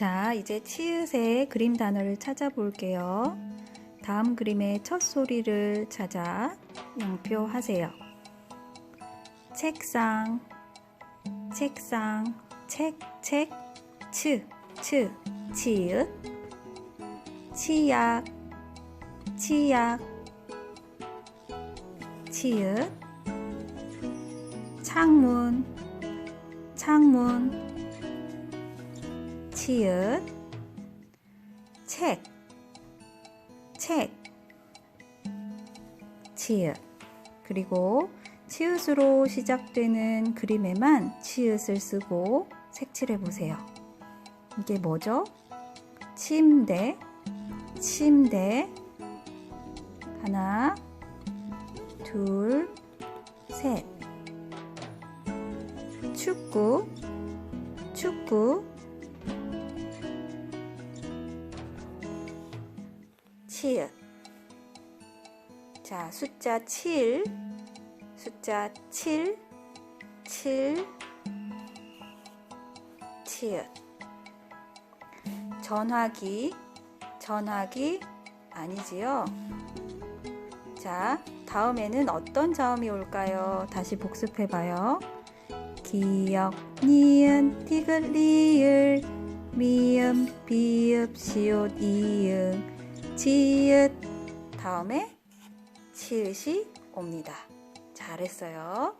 자, 이제 치읓의 그림 단어를 찾아볼게요. 다음 그림의 첫 소리를 찾아 영표하세요. 책상, 책상, 책, 책, 츠, 츠, 치읓, 치약, 치약, 치읓, 창문, 창문, 치읓, 책, 책, 치읓. 그리고 치읓으로 시작되는 그림에만 치읓을 쓰고 색칠해 보세요. 이게 뭐죠? 침대, 침대. 하나, 둘, 셋. 축구, 축구. 치읓. 자, 숫자 7. 숫자 7. 7. 치읓. 전화기. 전화기 아니지요? 자, 다음에는 어떤 자음이 올까요? 다시 복습해 봐요. 기역, 니은, 디귿, 리을, 미음, 비읍, 시옷, 이응, 지읒. 다음에 치읓이 옵니다. 잘했어요.